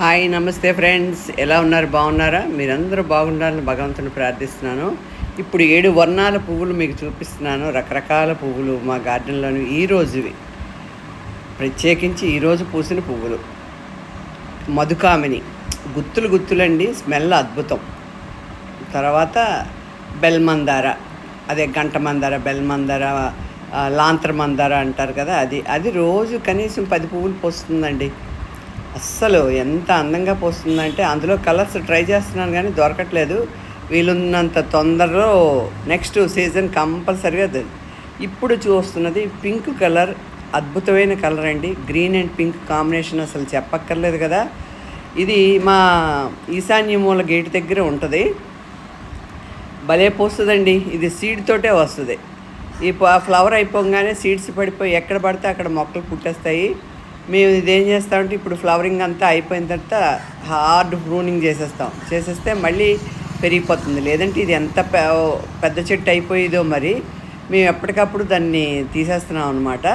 Hi నమస్తే friends. ఎలా ఉన్నారు? బాగున్నారా? మీరందరూ బాగుండాలని భగవంతుని ప్రార్థిస్తున్నాను. ఇప్పుడు ఏడు వర్ణాల పువ్వులు మీకు చూపిస్తున్నాను. రకరకాల పువ్వులు మా గార్డెన్లోని ఈ రోజువి. ప్రత్యేకించి ఈరోజు పూసిన పువ్వులు. మధుకామిని. గుత్తులు గుత్తులండి. స్మెల్ అద్భుతం. తర్వాత బెల్మందార. అదే గంట మందార బెల్మందార లాంత్ర మందార అంటారు కదా అది. అది రోజు కనీసం పది పువ్వులు పోస్తుందండి. అస్సలు ఎంత అందంగా పోస్తుందంటే అందులో కలర్స్ ట్రై చేస్తున్నాను కానీ దొరకట్లేదు. వీలున్నంత తొందరలో నెక్స్ట్ సీజన్ కంపల్సరీగా ఇప్పుడు చూస్తున్నది పింక్ కలర్ అద్భుతమైన కలర్ అండి. గ్రీన్ అండ్ పింక్ కాంబినేషన్ అసలు చెప్పక్కర్లేదు కదా. ఇది మా ఈశాన్య మూల గేట్ దగ్గర ఉంటుంది. భలే పోస్తుందండి. ఇది సీడ్ తోటే వస్తుంది. ఈ ప- ఫ్లవర్ అయిపోగానే సీడ్స్ పడిపోయి ఎక్కడ పడితే అక్కడ మొక్కలు పుట్టేస్తాయి. మేము ఇదేం చేస్తామంటే ఇప్పుడు ఫ్లవరింగ్ అంతా అయిపోయిన తర్వాత హార్డ్ ప్రూనింగ్ చేసేస్తాం. చేసేస్తే మళ్ళీ పెరిగిపోతుంది. లేదంటే ఇది ఎంత పెద్ద చెట్టు అయిపోయేదో మరి మేము ఎప్పటికప్పుడు దాన్ని తీసేస్తున్నాం అనమాట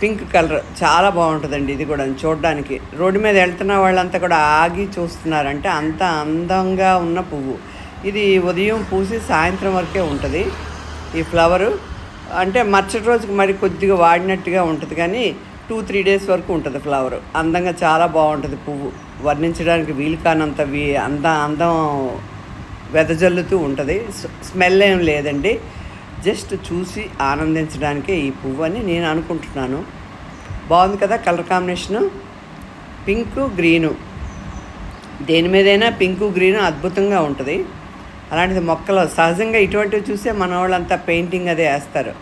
పింక్ కలర్ చాలా బాగుంటుందండి ఇది కూడా చూడడానికి. రోడ్డు మీద వెళ్తున్న వాళ్ళంతా కూడా ఆగి చూస్తున్నారంటే అంత అందంగా ఉన్న పువ్వు. ఇది ఉదయం పూసి సాయంత్రం వరకే ఉంటుంది. ఈ ఫ్లవరు అంటే మరుసటి రోజుకి మరి కొద్దిగా వాడినట్టుగా ఉంటుంది. కానీ టూ త్రీ డేస్ వరకు ఉంటుంది ఫ్లవర్ అందంగా చాలా బాగుంటుంది పువ్వు. వర్ణించడానికి వీలు కానంత వీ అంద అందం వెదజల్లుతూ ఉంటుంది. స్మెల్ ఏం లేదండి. జస్ట్ చూసి ఆనందించడానికే ఈ పువ్వు అని నేను అనుకుంటున్నాను. బాగుంది కదా కలర్ కాంబినేషను? Pink green. దేని మీదైనా పింకు గ్రీను అద్భుతంగా ఉంటుంది. అలాంటిది మొక్కలు సహజంగా ఇటువంటివి చూసే మన వాళ్ళంతా పెయింటింగ్ అదే వేస్తారు.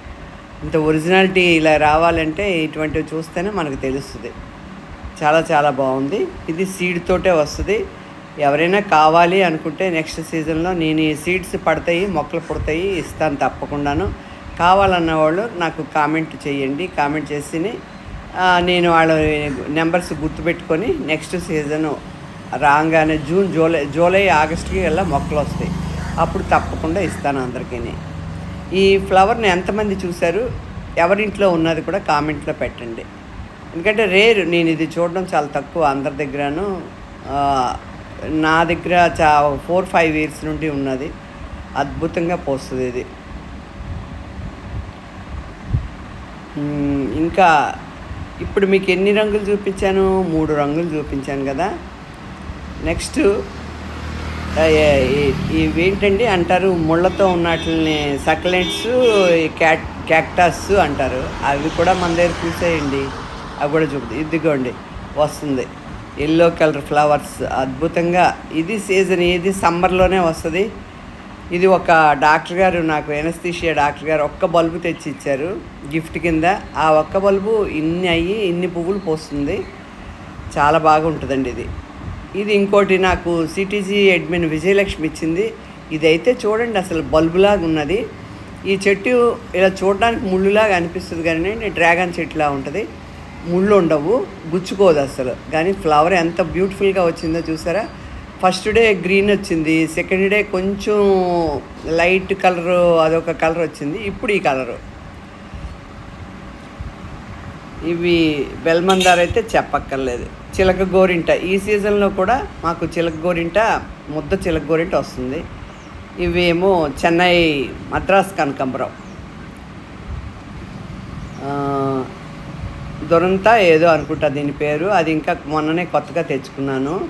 ఇంత ఒరిజినాలిటీ ఇలా రావాలంటే ఇటువంటివి చూస్తేనే మనకు తెలుస్తుంది. చాలా చాలా బాగుంది. ఇది సీడ్ తోటే వస్తుంది. ఎవరైనా కావాలి అనుకుంటే నెక్స్ట్ సీజన్లో నేను ఈ సీడ్స్ పడతాయి మొక్కలు పుడతాయి ఇస్తాను తప్పకుండాను. కావాలన్న వాళ్ళు నాకు కామెంట్ చేయండి. కామెంట్ చేసి నేను వాళ్ళ నెంబర్స్ గుర్తుపెట్టుకొని నెక్స్ట్ సీజను రాగానే జూన్ జూలై జూలై ఆగస్టుకి వెళ్ళా మొక్కలు వస్తాయి. అప్పుడు తప్పకుండా ఇస్తాను అందరికీ ఈ ఫ్లవర్ని ఎంతమంది చూశారు? ఎవరింట్లో ఉన్నది కూడా కామెంట్లో పెట్టండి. ఎందుకంటే రేరు నేను ఇది చూడడం చాలా తక్కువ అందరి దగ్గరను. నా దగ్గర చా ఫోర్ ఫైవ్ ఇయర్స్ నుండి ఉన్నది. అద్భుతంగా పోస్తుంది ఇది. ఇంకా ఇప్పుడు మీకు ఎన్ని రంగులు చూపించాను? మూడు రంగులు చూపించాను కదా. నెక్స్ట్ ఇవేంటండి అంటారు? ముళ్ళతో ఉన్నట్లని సక్లెంట్స్ క్యాట్ క్యాక్టస్ అంటారు. అవి కూడా మన దగ్గర చూసేయండి అవి కూడా చూపుతుంది ఇదిగోండి వస్తుంది. ఎల్లో కలర్ ఫ్లవర్స్ అద్భుతంగా. ఇది సీజన్ ఇది సమ్మర్లోనే వస్తుంది. ఇది ఒక డాక్టర్ గారు నాకు ఎనస్థీషియా డాక్టర్ గారు ఒక్క బల్బు తెచ్చి ఇచ్చారు గిఫ్ట్ కింద. ఆ ఒక్క బల్బు ఇన్ని అయ్యి ఇన్ని పువ్వులు పోస్తుంది. చాలా బాగుంటుందండి ఇది. ఇది ఇంకోటి నాకు సిటీజీ అడ్మిన్ విజయలక్ష్మి ఇచ్చింది. ఇదైతే చూడండి అసలు బల్బులాగా ఉన్నది. ఈ చెట్టు ఇలా చూడడానికి ముళ్ళులాగా అనిపిస్తుంది కానీ డ్రాగన్ చెట్టులా ఉంటుంది. ముళ్ళు ఉండవు గుచ్చుకోదు అసలు. కానీ ఫ్లవర్ ఎంత బ్యూటిఫుల్గా వచ్చిందో చూసారా? ఫస్ట్ డే గ్రీన్ వచ్చింది సెకండ్ డే కొంచెం లైట్ కలరు అదొక కలర్ వచ్చింది. ఇప్పుడు ఈ కలరు. ఇవి బెల్మందార్ అయితే చెప్పక్కర్లేదు. చిలక గోరింట. ఈ సీజన్లో కూడా మాకు చిలక గోరింట ముద్ద చిలక గోరింట వస్తుంది. ఇవేమో చెన్నై మద్రాస్ కనకంబరం. ఆ, దొరంతా ఏదో అనుకుంటా దీని పేరు. అది ఇంకా మొన్ననే కొత్తగా తెచ్చుకున్నాను.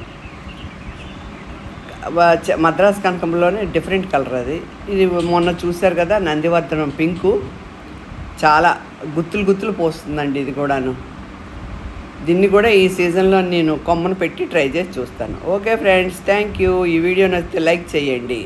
మద్రాస్ కనకంలోనే డిఫరెంట్ కలర్ అది. ఇది మొన్న చూశారు కదా నందివర్ధనం పింకు. చాలా గుత్తులు గుత్తులు పోస్తుందండి ఇది కూడాను. దీన్ని కూడా ఈ సీజన్లో నేను కొమ్మను పెట్టి ట్రై చేసి చూస్తాను. ఓకే ఫ్రెండ్స్ థ్యాంక్ యూ ఈ వీడియో నచ్చితే లైక్ చేయండి.